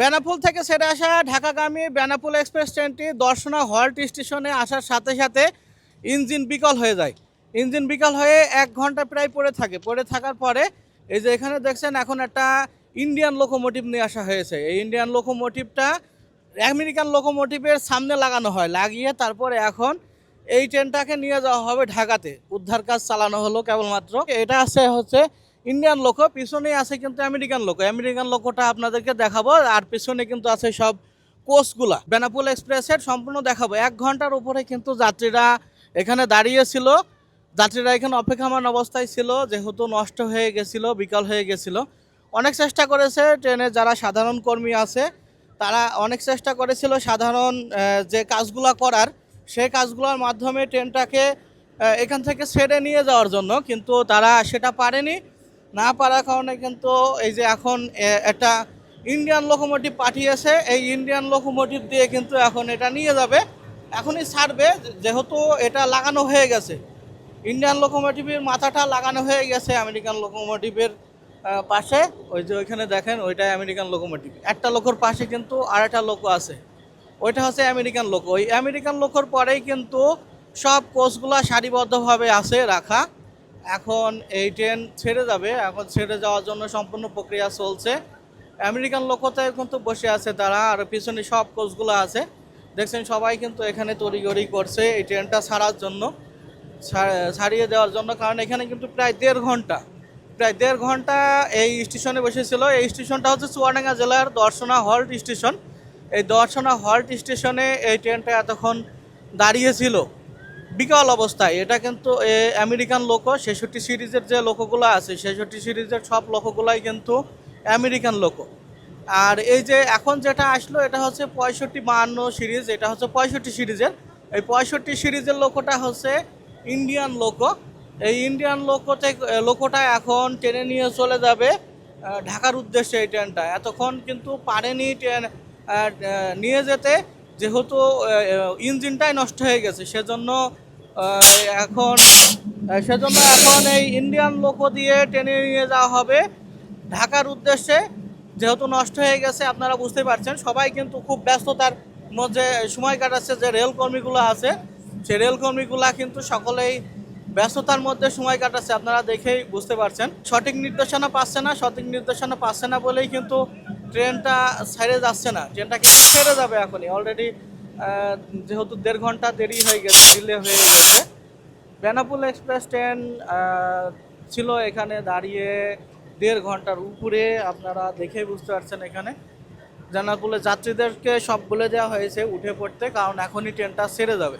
বেনাপুল থেকে ছেড়ে আসা ঢাকাগামী বেনাপুল এক্সপ্রেস ট্রেনটি দর্শনা হল্ট স্টেশনে আসার সাথে সাথে ইঞ্জিন বিকল হয়ে যায়। ইঞ্জিন বিকল হয়ে এক ঘণ্টা প্রায় পড়ে থাকে। পড়ে থাকার পরে এই যে এখানে দেখছেন এখন একটা ইন্ডিয়ান লোকোমোটিভ নিয়ে আসা হয়েছে। এই ইন্ডিয়ান লোকোমোটিভটা আমেরিকান লোকোমোটিভের সামনে লাগানো হয়। লাগিয়ে তারপরে এখন এই ট্রেনটাকে নিয়ে যাওয়া হবে ঢাকাতে। উদ্ধার কাজ চালানো হলো কেবলমাত্র। এটা আছে হচ্ছে ইন্ডিয়ান লোক পিছনেই আছে কিন্তু আমেরিকান লোক আমেরিকান লোকটা আপনাদেরকে দেখাবো, আর পিছনে কিন্তু আছে সব কোচগুলা বেনাপুল এক্সপ্রেসের সম্পূর্ণ দেখাবো। এক ঘণ্টার উপরে কিন্তু যাত্রীরা এখানে দাঁড়িয়েছিল যাত্রীরা এখানে অপেক্ষামান অবস্থায় ছিল, যেহেতু নষ্ট হয়ে গেছিল, বিকাল হয়ে গেছিল। অনেক চেষ্টা করেছে ট্রেনে, যারা সাধারণ কর্মী আছে, তারা অনেক চেষ্টা করেছিল সাধারণ যে কাজগুলা করার, সেই কাজগুলোর মাধ্যমে ট্রেনটাকে এখান থেকে ছেড়ে নিয়ে যাওয়ার জন্য, কিন্তু তারা সেটা পারেনি। না পারার কারণে কিন্তু এই যে এখন একটা ইন্ডিয়ান লোকোমোটিভ পাঠিয়েছে। এই ইন্ডিয়ান লোকোমোটিভ দিয়ে কিন্তু এখন এটা নিয়ে যাবে। এখনই ছাড়বে, যেহেতু এটা লাগানো হয়ে গেছে। ইন্ডিয়ান লোকোমোটিভের মাথাটা লাগানো হয়ে গেছে আমেরিকান লোকোমোটিভের পাশে। ওই যে ওইখানে দেখেন, ওইটাই আমেরিকান লোকোমোটিভ একটা লোকের পাশে কিন্তু আরেকটা লোক আছে। ওইটা হচ্ছে আমেরিকান লোক ওই আমেরিকান লোকের পরেই কিন্তু সব কোচগুলা সারিবদ্ধভাবে আছে রাখা। এখন এই ট্রেন ছেড়ে যাবে। এখন ছেড়ে যাওয়ার জন্য সম্পূর্ণ প্রক্রিয়া চলছে। আমেরিকান লোকতায় কিন্তু বসে আছে তারা, আর পিছনে সব কোচগুলো আছে। দেখছেন, সবাই কিন্তু এখানে তড়িগড়ি করছে এই ট্রেনটা ছাড়ার জন্য ছাড়িয়ে দেওয়ার জন্য। কারণ এখানে কিন্তু প্রায় দেড় ঘণ্টা, প্রায় দেড় ঘণ্টা এই স্টেশনে বসেছিল। এই স্টেশনটা হচ্ছে চুয়াডাঙ্গা জেলার দর্শনা হল্ট স্টেশন এই দর্শনা হল্ট স্টেশনে এই ট্রেনটা এতক্ষণ দাঁড়িয়েছিল বিকল অবস্থায় এটা কিন্তু আমেরিকান লোক ছেষট্টি সিরিজের যে লোকগুলো আছে, ছেষট্টি সিরিজের সব লোকগুলাই কিন্তু আমেরিকান লোক আর এই যে এখন যেটা আসলো, এটা হচ্ছে পঁয়ষট্টি বাহান্ন সিরিজ, এটা হচ্ছে পঁয়ষট্টি সিরিজের। এই পঁয়ষট্টি সিরিজের লোকটা হচ্ছে ইন্ডিয়ান লোক এই ইন্ডিয়ান লোকতে লোকটা এখন ট্রেনে নিয়ে চলে যাবে ঢাকার উদ্দেশ্যে এই ট্রেনটা। এতক্ষণ কিন্তু পারেনি ট্রেন নিয়ে যেতে। যেহেতু ইঞ্জিনটাই নষ্ট হয়ে গেছে, সেজন্য এখন সেজন্য এখন এই ইন্ডিয়ান লোক দিয়ে ট্রেনে নিয়ে যাওয়া হবে। ঢাকার উদ্দেশ্যে যেহেতু নষ্ট হয়ে গেছে, আপনারা বুঝতে পারছেন, সবাই কিন্তু খুব ব্যস্ততার মধ্যে সময় কাটাচ্ছে যে রেল কর্মীগুলো আছে। সেই রেল কর্মীগুলা কিন্তু সকলেই ব্যস্ততার মধ্যে সময় কাটাচ্ছে, আপনারা দেখেই বুঝতে পারছেন। সঠিক নির্দেশনা পাচ্ছে না, সঠিক নির্দেশনা পাচ্ছে না বলেই কিন্তু ট্রেনটা সাইডে যাচ্ছে না, ট্রেনটা কিন্তু ছেড়ে যাবে এখনই। অলরেডি যেহেতু দেড় ঘণ্টা দেরি হয়ে গেছে ডিলে হয়ে গেছে। বেনাপুল এক্সপ্রেস ট্রেন ছিল এখানে দাঁড়িয়ে দেড় ঘণ্টার উপরে, আপনারা দেখেই বুঝতে পারছেন এখানে। বেনাপুলে যাত্রীদেরকে সব বলে দেওয়া হয়েছে উঠে পড়তে, কারণ এখনই ট্রেনটা ছেড়ে যাবে।